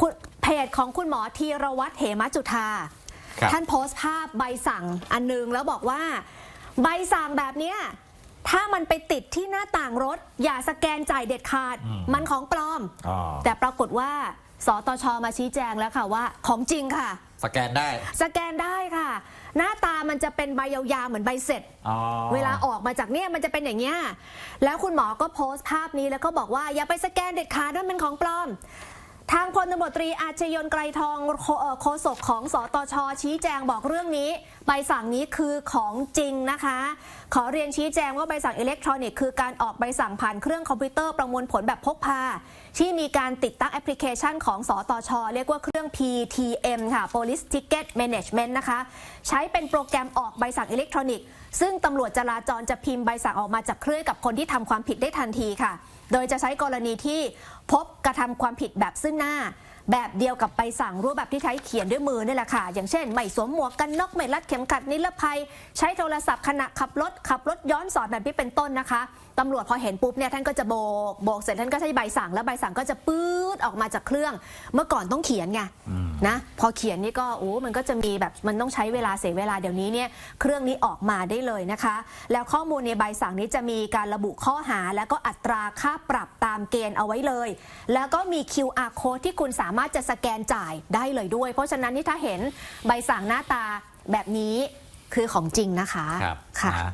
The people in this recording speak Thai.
คุณเพจของคุณหมอธีรวัตรเหมจุธาครับ ท่านโพสต์ภาพใบสั่งอันนึงแล้วบอกว่า ใบสั่งแบบเนี้ยถ้ามันไปติดที่หน้าต่างรถ อย่าสแกนจ่ายเด็ดขาดอืมมันของปลอม อ๋อแต่ปรากฏว่าสตชมาชี้แจงแล้วค่ะว่า ของจริงค่ะ สแกนได้สแกนได้ค่ะ หน้าตามันจะเป็นใบยาวๆเหมือนใบเสร็จ อ๋อเวลาออกมาจากเนี่ยมันจะเป็นอย่างเงี้ย แล้วคุณหมอก็โพสต์ภาพนี้แล้วก็บอกว่าอย่าไปสแกนเด็ดขาดนั่นเป็นของปลอม ทางพลตำรวจตรีอาชยนไกรทองโฆเอ่อโฆษกของสตช ชี้แจงบอกเรื่องนี้ ใบสั่งนี้คือของจริงนะคะ ขอเรียนชี้แจงว่าใบสั่งอิเล็กทรอนิกส์คือการออกใบสั่งผ่านเครื่องคอมพิวเตอร์ประมวลผลแบบพกพา ที่มีการติดตั้งแอปพลิเคชันของสตช เรียกว่าเครื่อง PTM ค่ะ Police Ticket Management นะคะ ใช้เป็นโปรแกรมออกใบสั่งอิเล็กทรอนิกส์ ซึ่งตำรวจจราจรจะพิมพ์ใบสั่งออกมาจากเครื่องกับคนที่ทำความผิดได้ทันทีค่ะ โดยจะใช้กรณีที่พบกระทำความผิดแบบซึ่งหน้า แบบเดียวกับใบสั่งรูปแบบที่ใช้เขียนด้วยมือนี่แหละค่ะ อย่างเช่น ไม่สวมหมวกกันน็อกไม่รัดเข็มขัดนิรภัย ใช้โทรศัพท์ขณะขับรถขับรถย้อนสอนแบบที่เป็นต้นนะคะตำรวจพอเห็นปุ๊บเนี่ยท่านก็จะโบกโบกเสร็จท่านก็ใช้ใบสั่งแล้วใบสั่งก็จะปื๊ดออกมาจากเครื่อง เมื่อก่อนต้องเขียนไง นะพอเขียนนี่ก็โอ้มันก็จะมีแบบมันต้องใช้เวลาเสียเวลาเดี๋ยวนี้เนี่ยเครื่องนี้ออกมาได้เลยนะคะ แล้วข้อมูลในใบสั่งนี้จะมีการระบุข้อหา แล้วก็อัตราค่าปรับตามเกณฑ์เอาไว้เลย แล้วก็มี QR code ที่คุณสามารถจะสแกนจ่ายได้เลยด้วย เพราะฉะนั้นนี่ถ้าเห็นใบสั่งหน้าตาแบบนี้คือของจริงนะคะครับค่ะนะ